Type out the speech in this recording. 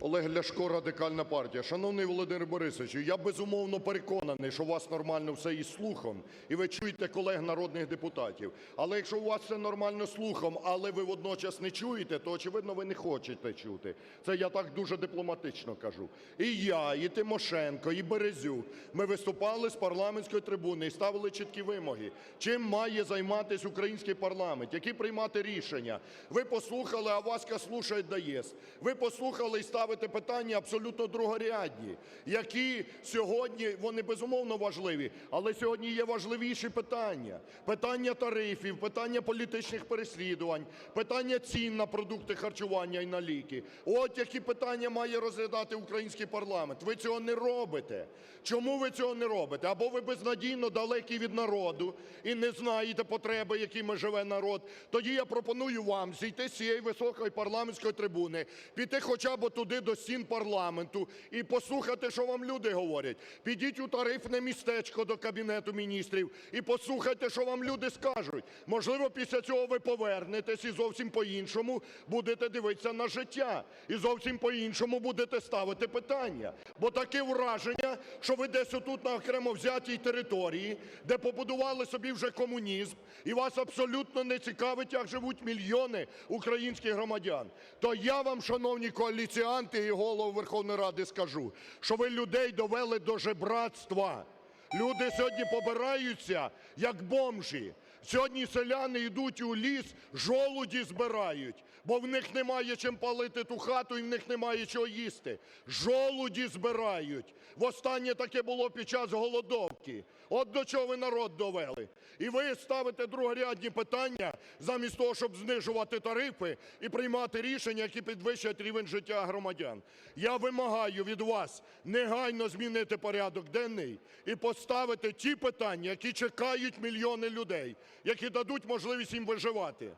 Олег Ляшко, Радикальна партія. Шановний Володимир Борисович, я безумовно переконаний, що у вас нормально все із слухом, і ви чуєте колег народних депутатів. Але якщо у вас все нормально слухом, але ви водночас не чуєте, то очевидно ви не хочете чути. Це я так дуже дипломатично кажу. І я, і Тимошенко, і Березюк. Ми виступали з парламентської трибуни і ставили чіткі вимоги. Чим має займатися український парламент? Які приймати рішення? Ви послухали, а Васька слушає даєст. Ви послухали і ставите питання абсолютно другорядні, які сьогодні, вони безумовно важливі, але сьогодні є важливіші питання. Питання тарифів, питання політичних переслідувань, питання цін на продукти харчування і на ліки. От які питання має розглядати український парламент. Ви цього не робите. Чому ви цього не робите? Або ви безнадійно далекі від народу і не знаєте потреби, якими живе народ. Тоді я пропоную вам зійти з цієї високої парламентської трибуни, піти хоча б туди до стін парламенту і послухати, що вам люди говорять. Підіть у тарифне містечко до Кабінету міністрів і послухайте, що вам люди скажуть. Можливо, після цього ви повернетесь і зовсім по-іншому будете дивитися на життя. І зовсім по-іншому будете ставити питання. Бо таке враження, що ви десь отут на окремо взятій території, де побудували собі вже комунізм, і вас абсолютно не цікавить, як живуть мільйони українських громадян. То я вам, шановні коаліціанти і Голову Верховної Ради, скажу, що ви людей довели до жебратства. Люди сьогодні побираються, як бомжі. Сьогодні селяни йдуть у ліс, жолуді збирають, бо в них немає чим палити ту хату і в них немає чого їсти. Жолуді збирають. Востаннє таке було під час голодовки. От до чого ви народ довели. І ви ставите другорядні питання, замість того, щоб знижувати тарифи і приймати рішення, які підвищать рівень життя громадян. Я вимагаю від вас негайно змінити порядок денний і поставити ті питання, які чекають мільйони людей, які дадуть можливість їм виживати.